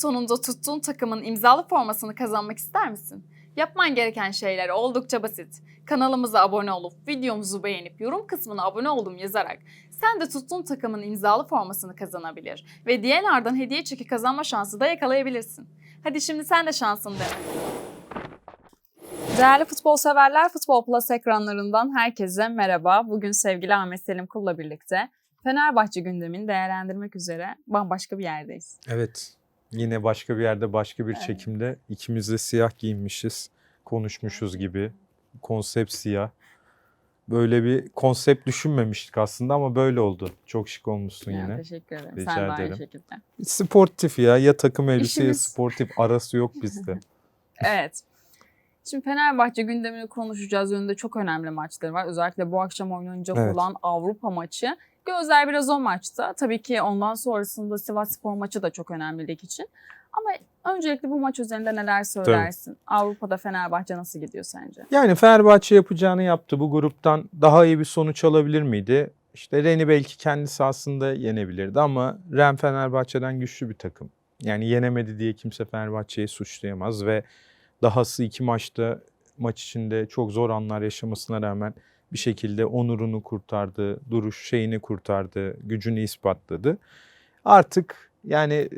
sonunda tuttuğun takımın imzalı formasını kazanmak ister misin? Yapman gereken şeyler oldukça basit. Kanalımıza abone olup videomuzu beğenip yorum kısmına abone oldum yazarak sen de tuttuğun takımın imzalı formasını kazanabilir ve DNR'dan hediye çeki kazanma şansı da yakalayabilirsin. Hadi şimdi sen de şansını dene. Değerli futbol severler, Futbol Plus ekranlarından herkese merhaba. Bugün sevgili Ahmet Selim Kul'la birlikte Fenerbahçe gündemini değerlendirmek üzere bambaşka bir yerdeyiz. Evet. Yine başka bir yerde başka bir çekimde ikimiz de siyah giyinmişiz. Konuşmuşuz gibi. Konsept siyah. Böyle bir konsept düşünmemiştik aslında ama böyle oldu. Çok şık olmuşsun Ya, yine. teşekkür ederim. Rica Sen de aynı ederim. şekilde. Sportif ya. Ya takım elbise ya İşimiz- sportif. Arası yok bizde. Evet. Şimdi Fenerbahçe gündemini konuşacağız. Önünde çok önemli maçları var. Özellikle bu akşam oynanacak Evet. olan Avrupa maçı. Gözler biraz o maçta. Tabii ki ondan sonrasında Sivas Spor maçı da çok önemli lig için. Ama öncelikle bu maç üzerinde neler söylersin? Avrupa'da Fenerbahçe nasıl gidiyor sence? Yani Fenerbahçe yapacağını yaptı. Bu gruptan daha iyi bir sonuç alabilir miydi? İşte Ren'i belki kendi sahasında yenebilirdi ama Ren Fenerbahçe'den güçlü bir takım. Yani yenemedi diye kimse Fenerbahçe'yi suçlayamaz ve dahası iki maçta maç içinde çok zor anlar yaşamasına rağmen bir şekilde onurunu kurtardı, duruş şeyini kurtardı, gücünü ispatladı. Artık yani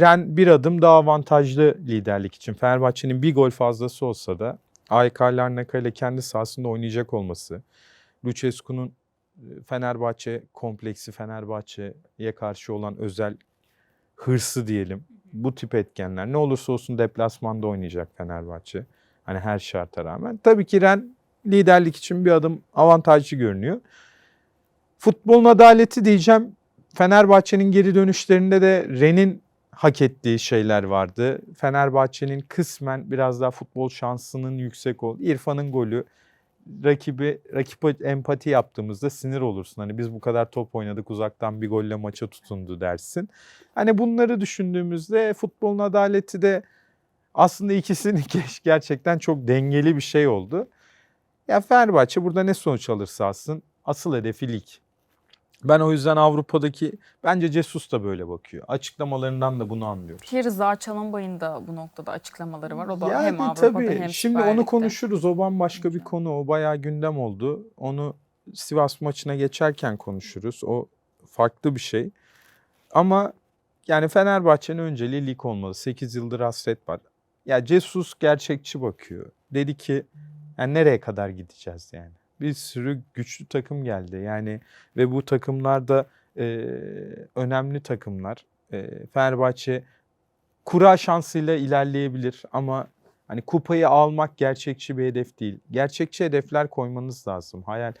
Ren bir adım daha avantajlı liderlik için. Fenerbahçe'nin bir gol fazlası olsa da AYK Larnaka ile kendi sahasında oynayacak olması, Lucescu'nun e, Fenerbahçe kompleksi, Fenerbahçe'ye karşı olan özel hırsı diyelim. Bu tip etkenler. Ne olursa olsun deplasmanda oynayacak Fenerbahçe. Hani her şarta rağmen. Tabii ki Ren liderlik için bir adım avantajlı görünüyor. Futbolun adaleti diyeceğim. Fenerbahçe'nin geri dönüşlerinde de Ren'in hak ettiği şeyler vardı. Fenerbahçe'nin kısmen biraz daha futbol şansının yüksek ol. İrfan'ın golü rakibi rakip empati yaptığımızda sinir olursun. Hani biz bu kadar top oynadık uzaktan bir golle maça tutundu dersin. Hani bunları düşündüğümüzde futbolun adaleti de aslında ikisinin geç gerçekten çok dengeli bir şey oldu. Ya Fenerbahçe burada ne sonuç alırsa alsın asıl hedefi lig. Ben o yüzden Avrupa'daki bence Jesus da böyle bakıyor. Açıklamalarından da bunu anlıyoruz. Ki Rıza Çalınbay'ın da bu noktada açıklamaları var. O da Yani hem Avrupa'da tabii. hem Şimdi onu konuşuruz. O bambaşka bir konu. O bayağı gündem oldu. Onu Sivas maçına geçerken konuşuruz. O farklı bir şey. Ama yani Fenerbahçe'nin önceliği lig olmalı. 8 yıldır hasret var. Ya Jesus gerçekçi bakıyor. Dedi ki yani nereye kadar gideceğiz yani? Bir sürü güçlü takım geldi. Yani ve bu takımlar da e, önemli takımlar. E, Fenerbahçe kura şansıyla ilerleyebilir ama hani kupayı almak gerçekçi bir hedef değil. Gerçekçi hedefler koymanız lazım. Hayal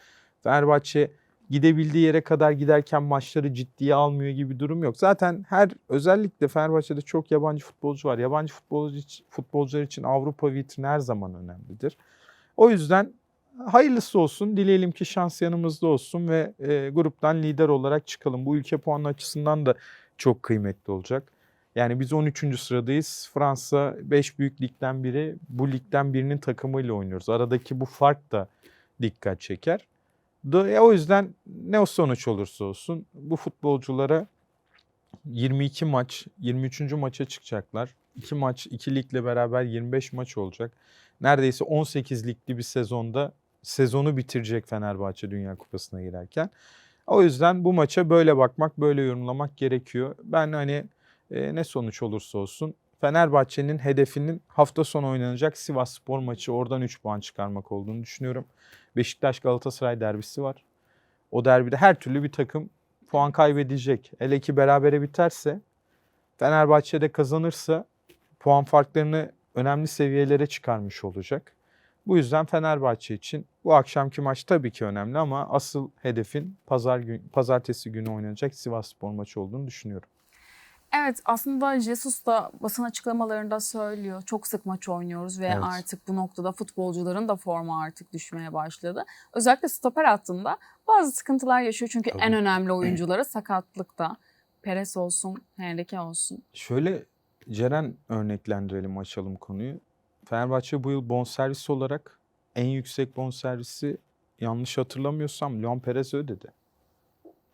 Fenerbahçe gidebildiği yere kadar giderken maçları ciddiye almıyor gibi bir durum yok. Zaten her özellikle Fenerbahçe'de çok yabancı futbolcu var. Yabancı futbolcu futbolcular için Avrupa vitrini her zaman önemlidir. O yüzden hayırlısı olsun. Dileyelim ki şans yanımızda olsun ve e, gruptan lider olarak çıkalım. Bu ülke puanı açısından da çok kıymetli olacak. Yani biz 13. sıradayız. Fransa 5 büyük ligden biri. Bu ligden birinin takımıyla oynuyoruz. Aradaki bu fark da dikkat çeker. O yüzden ne o sonuç olursa olsun bu futbolculara 22 maç, 23. maça çıkacaklar. 2 maç, 2 ligle beraber 25 maç olacak. Neredeyse 18 ligli bir sezonda sezonu bitirecek Fenerbahçe Dünya Kupası'na girerken. O yüzden bu maça böyle bakmak, böyle yorumlamak gerekiyor. Ben hani e, ne sonuç olursa olsun Fenerbahçe'nin hedefinin hafta sonu oynanacak Sivas Spor maçı oradan 3 puan çıkarmak olduğunu düşünüyorum. Beşiktaş Galatasaray derbisi var. O derbide her türlü bir takım puan kaybedecek. Hele ki berabere biterse Fenerbahçe'de kazanırsa puan farklarını önemli seviyelere çıkarmış olacak. Bu yüzden Fenerbahçe için bu akşamki maç tabii ki önemli ama asıl hedefin pazar gün, pazartesi günü oynanacak Sivas Spor maçı olduğunu düşünüyorum. Evet aslında Jesus da basın açıklamalarında söylüyor. Çok sık maç oynuyoruz ve Evet. artık bu noktada futbolcuların da formu artık düşmeye başladı. Özellikle stoper hattında bazı sıkıntılar yaşıyor. Çünkü en Tabii. önemli oyuncuları sakatlıkta. Perez olsun, Henrique olsun. Şöyle Ceren örneklendirelim açalım konuyu. Fenerbahçe bu yıl bonservis olarak en yüksek bonservisi yanlış hatırlamıyorsam Leon Perez ödedi.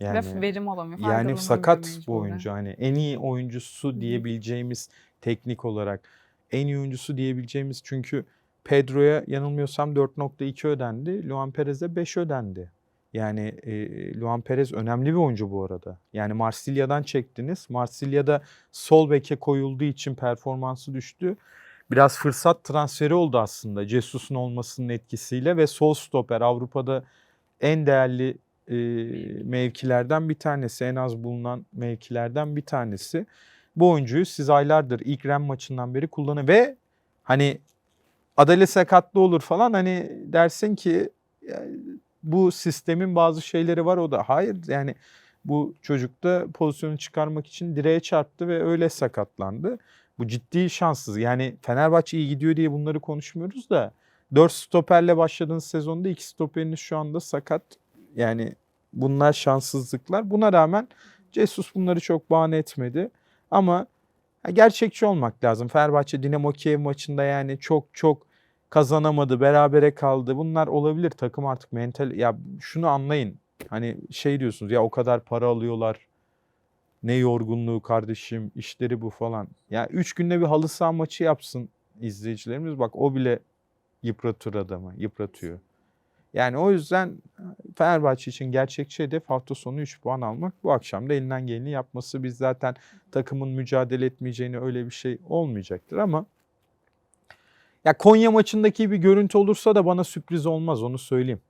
Yani Ve verim alamıyor. yani sakat bu oyuncu. Hani en iyi oyuncusu diyebileceğimiz teknik olarak en iyi oyuncusu diyebileceğimiz çünkü Pedro'ya yanılmıyorsam 4.2 ödendi. Luan Perez'e 5 ödendi. Yani e, Luan Perez önemli bir oyuncu bu arada. Yani Marsilya'dan çektiniz. Marsilya'da sol beke koyulduğu için performansı düştü. Biraz fırsat transferi oldu aslında Jesus'un olmasının etkisiyle ve sol stoper Avrupa'da en değerli e, mevkilerden bir tanesi. En az bulunan mevkilerden bir tanesi. Bu oyuncuyu siz aylardır ilk Ren maçından beri kullanın ve hani Adale sakatlı olur falan hani dersin ki ya, bu sistemin bazı şeyleri var o da. Hayır yani bu çocuk da pozisyonu çıkarmak için direğe çarptı ve öyle sakatlandı. Bu ciddi şanssız. Yani Fenerbahçe iyi gidiyor diye bunları konuşmuyoruz da 4 stoperle başladığınız sezonda 2 stoperiniz şu anda sakat. Yani bunlar şanssızlıklar. Buna rağmen Jesus bunları çok bahane etmedi. Ama gerçekçi olmak lazım. Fenerbahçe Dinamo Kiev maçında yani çok çok kazanamadı, berabere kaldı. Bunlar olabilir. Takım artık mental ya şunu anlayın. Hani şey diyorsunuz ya o kadar para alıyorlar. Ne yorgunluğu kardeşim, işleri bu falan. Ya üç günde bir halı saha maçı yapsın izleyicilerimiz. Bak o bile yıpratır adamı, yıpratıyor. Yani o yüzden Fenerbahçe için gerçekçi hedef hafta sonu 3 puan almak. Bu akşam da elinden geleni yapması. Biz zaten takımın mücadele etmeyeceğini öyle bir şey olmayacaktır ama ya Konya maçındaki bir görüntü olursa da bana sürpriz olmaz onu söyleyeyim.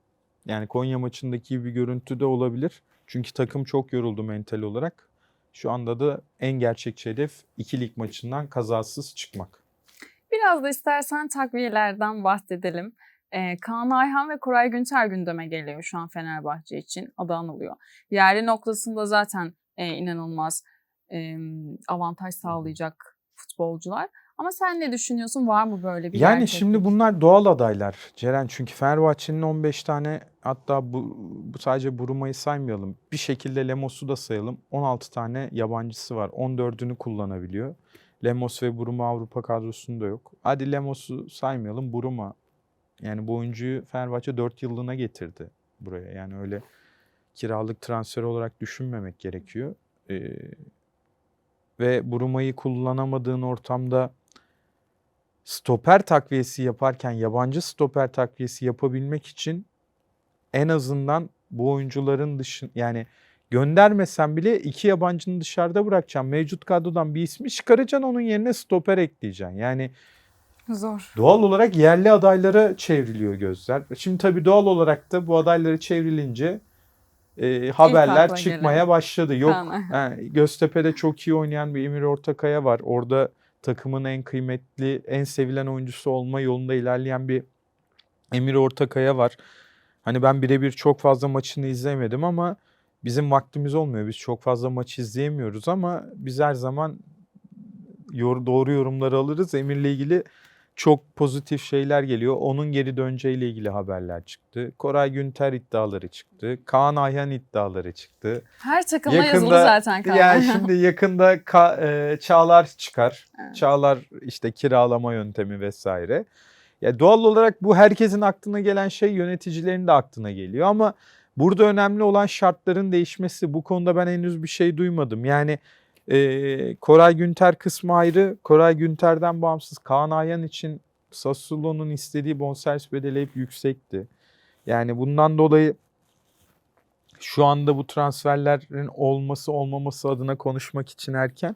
Yani Konya maçındaki bir görüntü de olabilir. Çünkü takım çok yoruldu mental olarak. Şu anda da en gerçekçi hedef iki lig maçından kazasız çıkmak. Biraz da istersen takviyelerden bahsedelim. Ee, Kaan Ayhan ve Koray Günter gündeme geliyor şu an Fenerbahçe için. Adı anılıyor. Yerli noktasında zaten e, inanılmaz e, avantaj sağlayacak futbolcular. Ama sen ne düşünüyorsun? Var mı böyle bir Yani gerçeklik? şimdi bunlar doğal adaylar Ceren. Çünkü Fenerbahçe'nin 15 tane hatta bu, bu sadece Buruma'yı saymayalım. Bir şekilde Lemos'u da sayalım. 16 tane yabancısı var. 14'ünü kullanabiliyor. Lemos ve Buruma Avrupa kadrosunda yok. Hadi Lemos'u saymayalım. Buruma. Yani bu oyuncuyu Fenerbahçe 4 yıllığına getirdi buraya. Yani öyle kiralık transfer olarak düşünmemek gerekiyor. Ee, ve Buruma'yı kullanamadığın ortamda stoper takviyesi yaparken yabancı stoper takviyesi yapabilmek için en azından bu oyuncuların dışın yani göndermesen bile iki yabancının dışarıda bırakacağım. Mevcut kadrodan bir ismi çıkaracaksın onun yerine stoper ekleyeceksin. Yani Zor. doğal olarak yerli adaylara çevriliyor gözler. Şimdi tabii doğal olarak da bu adayları çevrilince e, haberler çıkmaya gelen. başladı. Yok Ha, Göztepe'de çok iyi oynayan bir Emir Ortakaya var. Orada takımın en kıymetli, en sevilen oyuncusu olma yolunda ilerleyen bir Emir Ortakaya var. Hani ben birebir çok fazla maçını izlemedim ama bizim vaktimiz olmuyor. Biz çok fazla maç izleyemiyoruz ama biz her zaman doğru yorumları alırız. Emir'le ilgili çok pozitif şeyler geliyor. Onun geri döneceğiyle ilgili haberler çıktı. Koray Günter iddiaları çıktı. Kaan Ayhan iddiaları çıktı. Her takımda yazılı zaten Kaan. Yani şimdi yakında ka- e, Çağlar çıkar. Evet. Çağlar işte kiralama yöntemi vesaire. Ya doğal olarak bu herkesin aklına gelen şey yöneticilerin de aklına geliyor ama burada önemli olan şartların değişmesi. Bu konuda ben henüz bir şey duymadım. Yani e, Koray Günter kısmı ayrı. Koray Günter'den bağımsız Kaan Ayhan için Sassuolo'nun istediği bonservis bedeli hep yüksekti. Yani bundan dolayı şu anda bu transferlerin olması olmaması adına konuşmak için erken.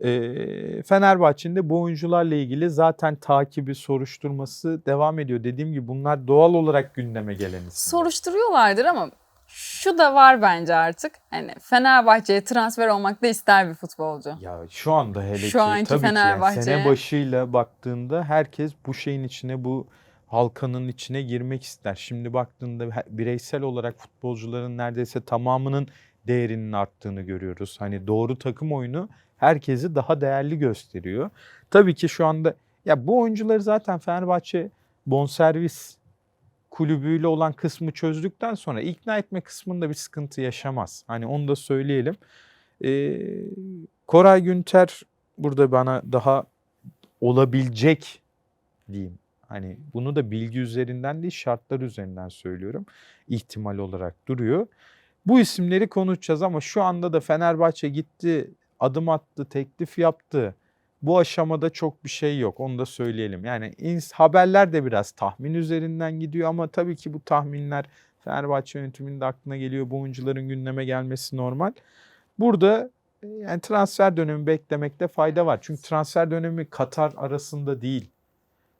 Ee, Fenerbahçe'nin de bu oyuncularla ilgili zaten takibi, soruşturması devam ediyor. Dediğim gibi bunlar doğal olarak gündeme gelen isimler. Soruşturuyorlardır ama şu da var bence artık. Hani Fenerbahçe'ye transfer olmak da ister bir futbolcu. Ya şu anda hele Şu ki anki tabii ki yani Fenerbahçe- sene başıyla baktığında herkes bu şeyin içine bu halkanın içine girmek ister. Şimdi baktığında bireysel olarak futbolcuların neredeyse tamamının değerinin arttığını görüyoruz. Hani doğru takım oyunu herkesi daha değerli gösteriyor. Tabii ki şu anda ya bu oyuncuları zaten Fenerbahçe bonservis kulübüyle olan kısmı çözdükten sonra ikna etme kısmında bir sıkıntı yaşamaz. Hani onu da söyleyelim. Ee, Koray Günter burada bana daha olabilecek diyeyim. Hani bunu da bilgi üzerinden değil şartlar üzerinden söylüyorum. İhtimal olarak duruyor. Bu isimleri konuşacağız ama şu anda da Fenerbahçe gitti, adım attı, teklif yaptı. Bu aşamada çok bir şey yok. Onu da söyleyelim. Yani haberler de biraz tahmin üzerinden gidiyor ama tabii ki bu tahminler Fenerbahçe yönetiminin de aklına geliyor. Bu oyuncuların gündeme gelmesi normal. Burada e, yani transfer dönemi beklemekte fayda var. Çünkü transfer dönemi Katar arasında değil.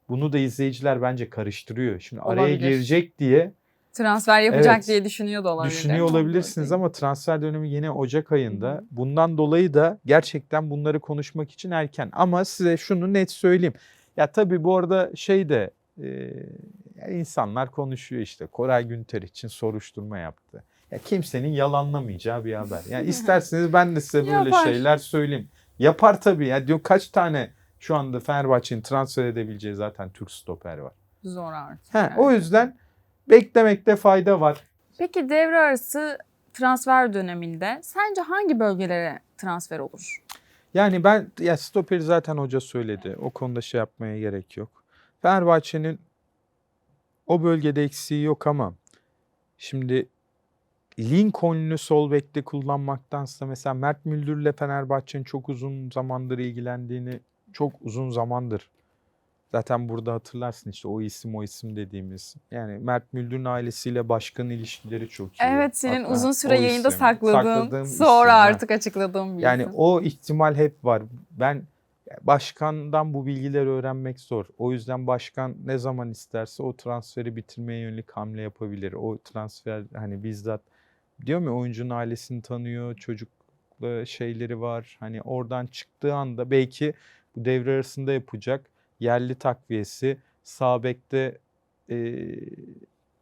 Bunu da izleyiciler bence karıştırıyor. Şimdi araya Olabilir. girecek diye Transfer yapacak Evet. diye düşünüyor da olabilir. düşünüyor olabilirsiniz ama transfer dönemi yine Ocak ayında. Bundan dolayı da gerçekten bunları konuşmak için erken. Ama size şunu net söyleyeyim. Ya tabii bu arada şey de e, insanlar konuşuyor işte. Koray Günter için soruşturma yaptı. Ya kimsenin yalanlamayacağı bir haber. Yani isterseniz ben de size böyle Yapar. şeyler söyleyeyim. Yapar tabii. Ya diyor kaç tane şu anda Fenerbahçe'nin transfer edebileceği zaten Türk stoper var. Zor artık. Ha, yani. o yüzden beklemekte fayda var. Peki devre arası transfer döneminde sence hangi bölgelere transfer olur? Yani ben ya stoperi zaten hoca söyledi. O konuda şey yapmaya gerek yok. Fenerbahçe'nin o bölgede eksiği yok ama şimdi Lincoln'u sol bekte kullanmaktansa mesela Mert Müldür'le Fenerbahçe'nin çok uzun zamandır ilgilendiğini çok uzun zamandır zaten burada hatırlarsın işte o isim o isim dediğimiz. Yani Mert Müldür'ün ailesiyle başkan ilişkileri çok iyi. Evet senin Hatta uzun süre yayında isim, sakladığın, sakladığım sonra isim, artık açıkladığım bir Yani isim. o ihtimal hep var. Ben başkandan bu bilgileri öğrenmek zor. O yüzden başkan ne zaman isterse o transferi bitirmeye yönelik hamle yapabilir. O transfer hani bizzat diyorum ya oyuncunun ailesini tanıyor, çocukla şeyleri var. Hani oradan çıktığı anda belki bu devre arasında yapacak yerli takviyesi sağ bekte e,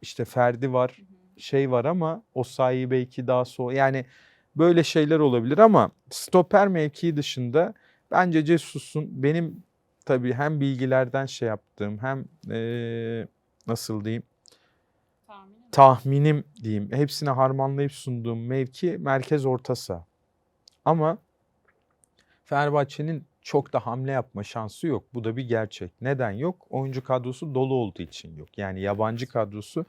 işte Ferdi var, şey var ama o sayıyı belki daha sonra yani böyle şeyler olabilir ama stoper mevkii dışında bence Cesus'un benim tabii hem bilgilerden şey yaptığım hem eee, nasıl diyeyim? Tahminim. Diyeyim. Hepsini harmanlayıp sunduğum mevki merkez orta saha. Ama Fenerbahçe'nin çok da hamle yapma şansı yok. Bu da bir gerçek. Neden yok? Oyuncu kadrosu dolu olduğu için yok. Yani yabancı kadrosu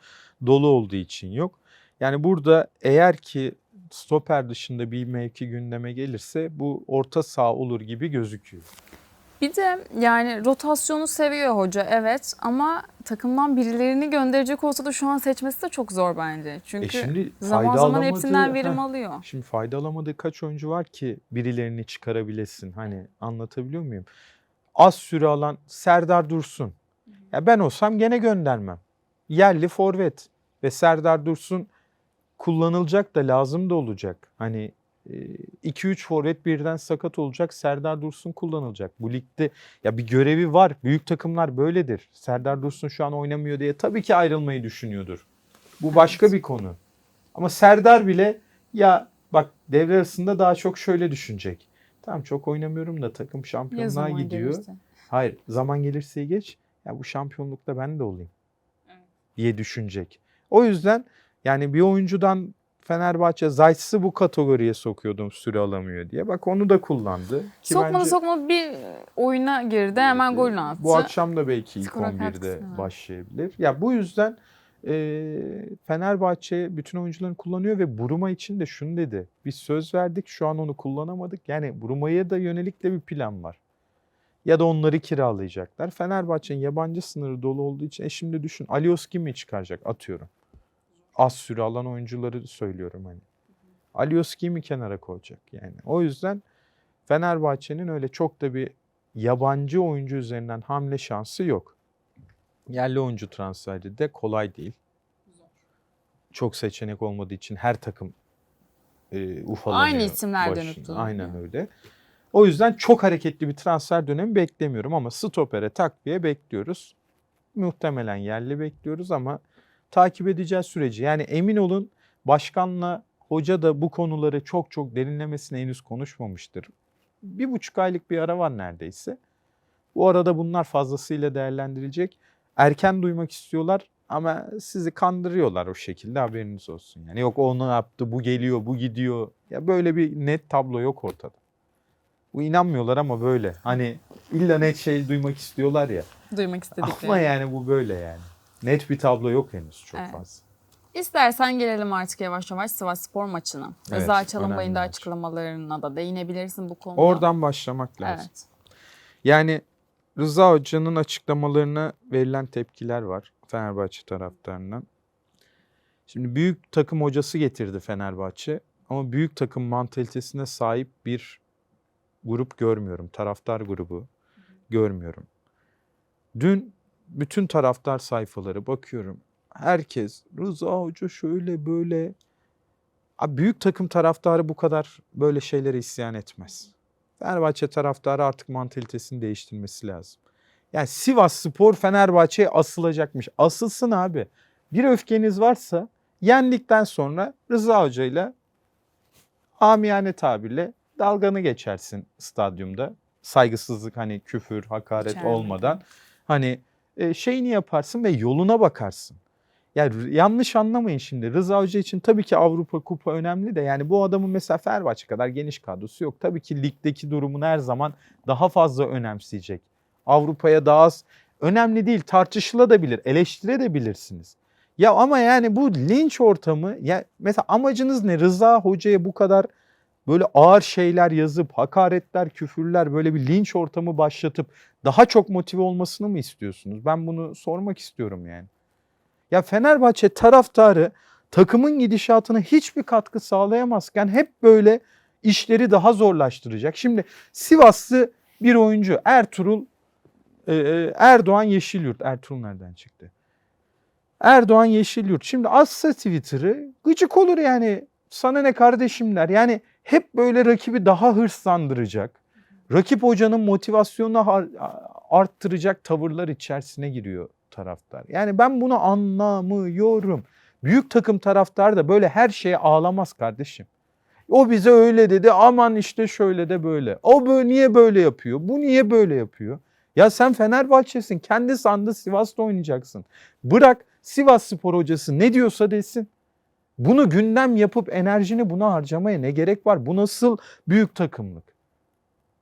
dolu olduğu için yok. Yani burada eğer ki stoper dışında bir mevki gündeme gelirse bu orta saha olur gibi gözüküyor. Bir de yani rotasyonu seviyor hoca evet ama takımdan birilerini gönderecek olsa da şu an seçmesi de çok zor bence. Çünkü E şimdi zaman zaman hepsinden verim Heh. alıyor. Şimdi fayda alamadığı kaç oyuncu var ki birilerini çıkarabilesin. Hani anlatabiliyor muyum? Az süre alan Serdar Dursun. Ya ben olsam gene göndermem. Yerli forvet ve Serdar Dursun kullanılacak da lazım da olacak. Hani 2-3 forvet birden sakat olacak. Serdar Dursun kullanılacak. Bu ligde ya bir görevi var. Büyük takımlar böyledir. Serdar Dursun şu an oynamıyor diye tabii ki ayrılmayı düşünüyordur. Bu başka bir konu. Ama Serdar bile ya bak devre arasında daha çok şöyle düşünecek. Tamam çok oynamıyorum da takım şampiyonluğa zaman gidiyor. gelirse. Hayır zaman gelirse geç. Ya bu şampiyonlukta ben de olayım diye düşünecek. O yüzden yani bir oyuncudan Fenerbahçe Zayt'sı bu kategoriye sokuyordum süre alamıyor diye. Bak onu da kullandı. Ki Sokmadı bence- sokmadı bir oyuna girdi hemen golünü attı. Bu akşam da belki ilk Skora 11'de katkısı var. başlayabilir. Ya bu yüzden e, Fenerbahçe bütün oyuncularını kullanıyor ve Buruma için de şunu dedi. Biz söz verdik şu an onu kullanamadık. Yani Buruma'ya da yönelik de bir plan var. Ya da onları kiralayacaklar. Fenerbahçe'nin yabancı sınırı dolu olduğu için e şimdi düşün Alioski mi çıkaracak atıyorum. Az süre alan oyuncuları söylüyorum hani. Alioski'yi mi kenara koyacak yani. O yüzden Fenerbahçe'nin öyle çok da bir yabancı oyuncu üzerinden hamle şansı yok. Yerli oyuncu transferi de kolay değil. Çok seçenek olmadığı için her takım e, ufalanıyor. Aynı isimler başına. dönüp duruyor. Aynen öyle. O yüzden çok hareketli bir transfer dönemi beklemiyorum ama stopere takviye bekliyoruz. Muhtemelen yerli bekliyoruz ama takip edeceğiz süreci. Yani emin olun başkanla hoca da bu konuları çok çok derinlemesine henüz konuşmamıştır. Bir buçuk aylık bir ara var neredeyse. Bu arada bunlar fazlasıyla değerlendirilecek. Erken duymak istiyorlar ama sizi kandırıyorlar o şekilde haberiniz olsun. Yani yok onu yaptı, bu geliyor, bu gidiyor. Ya böyle bir net tablo yok ortada. Bu inanmıyorlar ama böyle. Hani illa net şey duymak istiyorlar ya. Duymak istedikleri. Ama yani bu böyle yani. Net bir tablo yok henüz çok Evet. fazla. İstersen gelelim artık yavaş yavaş Sivas Spor maçına. Evet, Rıza Çalınbay'ın önemli da maç. açıklamalarına da değinebilirsin bu konuda. Oradan başlamak lazım. Evet. Yani Rıza Hoca'nın açıklamalarına verilen tepkiler var Fenerbahçe taraftarından. Şimdi büyük takım hocası getirdi Fenerbahçe ama büyük takım mantalitesine sahip bir grup görmüyorum. Taraftar grubu görmüyorum. Dün bütün taraftar sayfaları bakıyorum. Herkes Rıza Hoca şöyle böyle. Abi büyük takım taraftarı bu kadar böyle şeylere isyan etmez. Fenerbahçe taraftarı artık mantalitesini değiştirmesi lazım. Yani Sivas Spor Fenerbahçe'ye asılacakmış. Asılsın abi. Bir öfkeniz varsa yendikten sonra Rıza Hoca ile amiyane tabirle dalganı geçersin stadyumda. Saygısızlık hani küfür, hakaret İçeride. olmadan. Hani e, şeyini yaparsın ve yoluna bakarsın. Yani yanlış anlamayın şimdi. Rıza Hoca için tabii ki Avrupa Kupa önemli de yani bu adamın mesela Fenerbahçe kadar geniş kadrosu yok. Tabii ki ligdeki durumunu her zaman daha fazla önemseyecek. Avrupa'ya daha az önemli değil tartışılabilir, eleştirebilirsiniz. Ya ama yani bu linç ortamı ya mesela amacınız ne? Rıza Hoca'ya bu kadar böyle ağır şeyler yazıp hakaretler, küfürler böyle bir linç ortamı başlatıp daha çok motive olmasını mı istiyorsunuz? Ben bunu sormak istiyorum yani. Ya Fenerbahçe taraftarı takımın gidişatına hiçbir katkı sağlayamazken hep böyle işleri daha zorlaştıracak. Şimdi Sivaslı bir oyuncu Ertuğrul e, e, Erdoğan Yeşilyurt. Ertuğrul nereden çıktı? Erdoğan Yeşilyurt. Şimdi azsa Twitter'ı gıcık olur yani. Sana ne kardeşimler? Yani hep böyle rakibi daha hırslandıracak. Rakip hocanın motivasyonunu arttıracak tavırlar içerisine giriyor taraftar. Yani ben bunu anlamıyorum. Büyük takım taraftar da böyle her şeye ağlamaz kardeşim. O bize öyle dedi aman işte şöyle de böyle. O böyle niye böyle yapıyor? Bu niye böyle yapıyor? Ya sen Fenerbahçe'sin. Kendi sandı Sivas'ta oynayacaksın. Bırak Sivas Spor hocası ne diyorsa desin. Bunu gündem yapıp enerjini buna harcamaya ne gerek var? Bu nasıl büyük takımlık?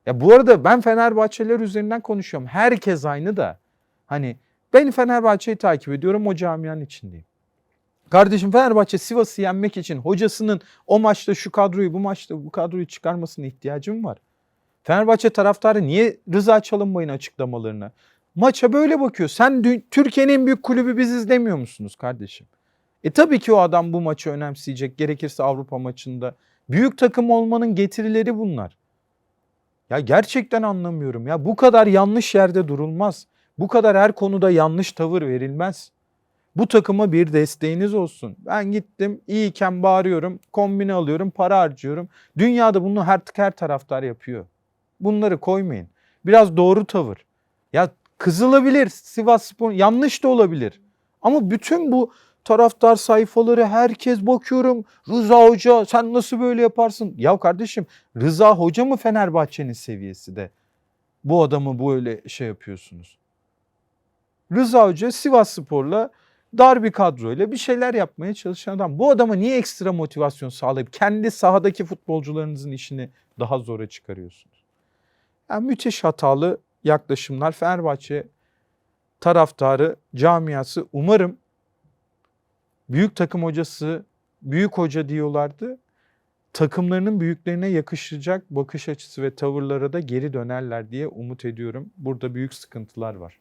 Ya bu arada ben Fenerbahçeler üzerinden konuşuyorum. Herkes aynı da. Hani ben Fenerbahçe'yi takip ediyorum o camianın içindeyim. Kardeşim Fenerbahçe Sivas'ı yenmek için hocasının o maçta şu kadroyu bu maçta bu kadroyu çıkarmasına ihtiyacım var. Fenerbahçe taraftarı niye Rıza Çalınbay'ın açıklamalarına? Maça böyle bakıyor. Sen Türkiye'nin en büyük kulübü biziz demiyor musunuz kardeşim? E tabii ki o adam bu maçı önemseyecek. Gerekirse Avrupa maçında. Büyük takım olmanın getirileri bunlar. Ya gerçekten anlamıyorum ya. Bu kadar yanlış yerde durulmaz. Bu kadar her konuda yanlış tavır verilmez. Bu takıma bir desteğiniz olsun. Ben gittim iyiyken bağırıyorum, kombine alıyorum, para harcıyorum. Dünyada bunu artık her taraftar yapıyor. Bunları koymayın. Biraz doğru tavır. Ya kızılabilir Sivas Spor yanlış da olabilir. Ama bütün bu taraftar sayfaları herkes bakıyorum. Rıza Hoca sen nasıl böyle yaparsın? Ya kardeşim Rıza Hoca mı Fenerbahçe'nin seviyesi de? Bu adamı böyle şey yapıyorsunuz. Rıza Hoca Sivas Spor'la dar bir kadroyla bir şeyler yapmaya çalışan adam. Bu adama niye ekstra motivasyon sağlayıp kendi sahadaki futbolcularınızın işini daha zora çıkarıyorsunuz? Yani müthiş hatalı yaklaşımlar. Fenerbahçe taraftarı, camiası umarım büyük takım hocası, büyük hoca diyorlardı. Takımlarının büyüklerine yakışacak bakış açısı ve tavırlara da geri dönerler diye umut ediyorum. Burada büyük sıkıntılar var.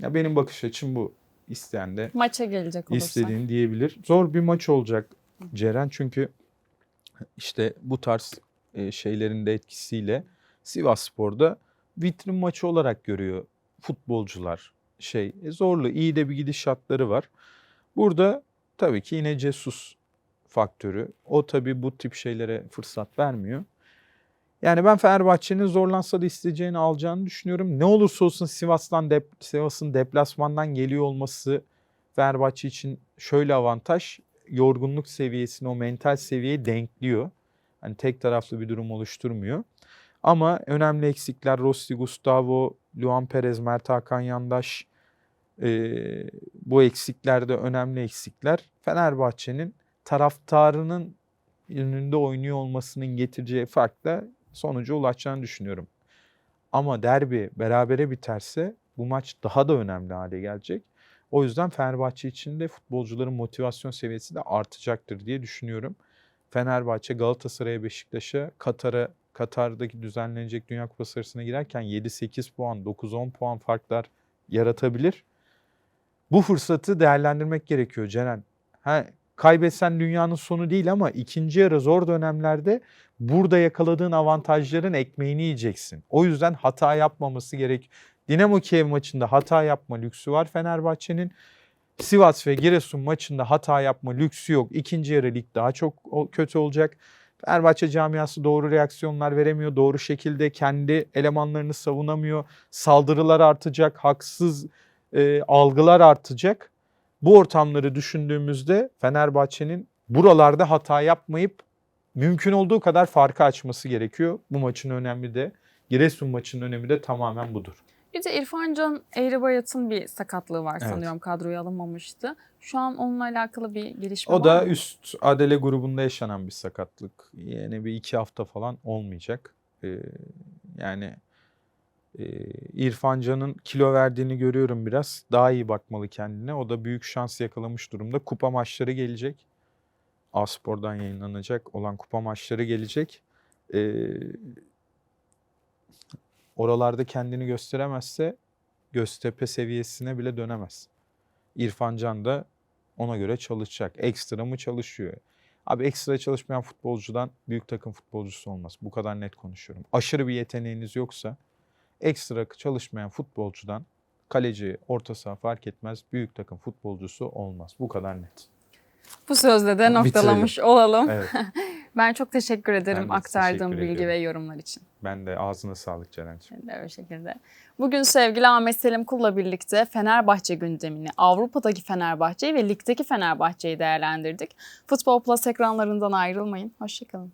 Ya benim bakış açım bu. İsteyen de Maça gelecek olursak. istediğini diyebilir. Zor bir maç olacak Ceren çünkü işte bu tarz e, şeylerin de etkisiyle Sivas Spor'da vitrin maçı olarak görüyor futbolcular. Şey e, zorlu, iyi de bir gidişatları var. Burada tabii ki yine Cesus faktörü. O tabii bu tip şeylere fırsat vermiyor. Yani ben Fenerbahçe'nin zorlansa da isteyeceğini alacağını düşünüyorum. Ne olursa olsun Sivas'tan dep Sivas'ın deplasmandan geliyor olması Fenerbahçe için şöyle avantaj. Yorgunluk seviyesini, o mental seviyeyi denkliyor. Hani tek taraflı bir durum oluşturmuyor. Ama önemli eksikler Rossi, Gustavo, Luan Perez, Mert Hakan Yandaş. Ee, bu eksikler de önemli eksikler. Fenerbahçe'nin taraftarının önünde oynuyor olmasının getireceği farkla sonuca ulaşacağını düşünüyorum. Ama derbi berabere biterse bu maç daha da önemli hale gelecek. O yüzden Fenerbahçe için de futbolcuların motivasyon seviyesi de artacaktır diye düşünüyorum. Fenerbahçe Galatasaray'a, Beşiktaş'a, Katar'a, Katar'daki düzenlenecek Dünya Kupası arasına girerken 7-8 puan, 9-10 puan farklar yaratabilir. Bu fırsatı değerlendirmek gerekiyor Ceren. Ha, kaybetsen dünyanın sonu değil ama ikinci yarı zor dönemlerde burada yakaladığın avantajların ekmeğini yiyeceksin. O yüzden hata yapmaması gerek. Dinamo Kiev maçında hata yapma lüksü var Fenerbahçe'nin. Sivas ve Giresun maçında hata yapma lüksü yok. İkinci yarı lig daha çok kötü olacak. Fenerbahçe camiası doğru reaksiyonlar veremiyor. Doğru şekilde kendi elemanlarını savunamıyor. Saldırılar artacak. Haksız e, algılar artacak. Bu ortamları düşündüğümüzde Fenerbahçe'nin buralarda hata yapmayıp mümkün olduğu kadar farkı açması gerekiyor. Bu maçın önemli de Giresun maçının önemi de tamamen budur. Bir de İrfan Can Eğribayat'ın bir sakatlığı var Evet. sanıyorum. Kadroya alınmamıştı. Şu an onunla alakalı bir gelişme O var da mı? üst adele grubunda yaşanan bir sakatlık. Yani bir iki hafta falan olmayacak. Ee, yani e, İrfan Can'ın kilo verdiğini görüyorum biraz. Daha iyi bakmalı kendine. O da büyük şans yakalamış durumda. Kupa maçları gelecek. Aspor'dan yayınlanacak olan kupa maçları gelecek. Ee, oralarda kendini gösteremezse Göztepe seviyesine bile dönemez. İrfan Can da ona göre çalışacak. Ekstra mı çalışıyor? Abi ekstra çalışmayan futbolcudan büyük takım futbolcusu olmaz. Bu kadar net konuşuyorum. Aşırı bir yeteneğiniz yoksa ekstra çalışmayan futbolcudan kaleci, orta saha fark etmez büyük takım futbolcusu olmaz. Bu kadar net. Bu sözle de noktalamış olalım. Evet. Ben çok teşekkür ederim de aktardığım teşekkür bilgi ediyorum. ve yorumlar için. Ben de ağzına sağlık Ceren'ciğim. Ben de öyle şekilde. Bugün sevgili Ahmet Selim Kul'la birlikte Fenerbahçe gündemini, Avrupa'daki Fenerbahçe'yi ve ligdeki Fenerbahçe'yi değerlendirdik. Futbol Plus ekranlarından ayrılmayın. Hoşçakalın.